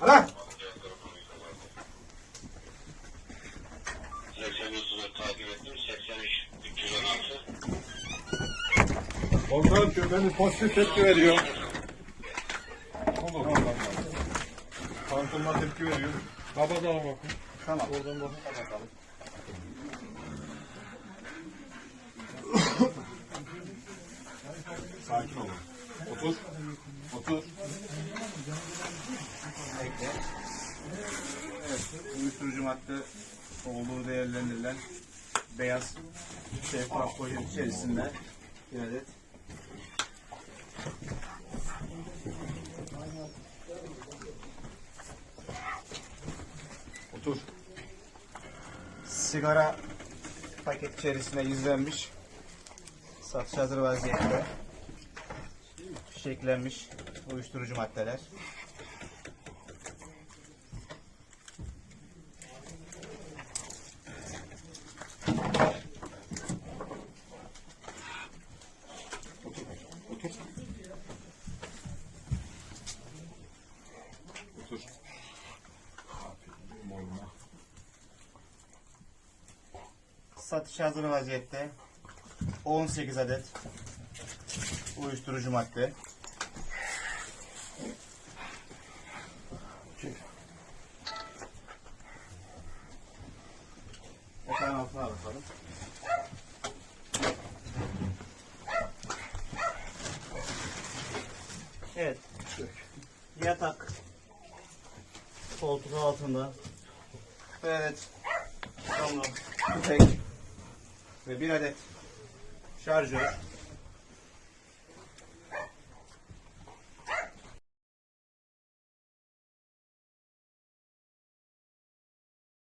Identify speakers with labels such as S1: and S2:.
S1: Hala.
S2: 83 takip ettim. 83 316.
S1: Komutanım köpeğiniz pozitif tepki veriyor. Allah. Tankılma tepki veriyor. Kapatalım bakın. Tamam. Oradan bakın kapatalım. Sakin olun. Otur. Otur.
S3: Bekle. Evet, uyuşturucu madde olduğu değerlendirilen beyaz şeffaf poşet içerisinde bir adet
S1: Otur.
S3: sigara paket içerisine yüzlenmiş satış hazır vaziyette fişeklenmiş uyuşturucu maddeler. Satış hazır vaziyette 18 adet uyuşturucu madde. Yatağın altına bakalım. Evet. Yatak koltuk altında. Evet. Tamam. Tek ve bir adet şarjör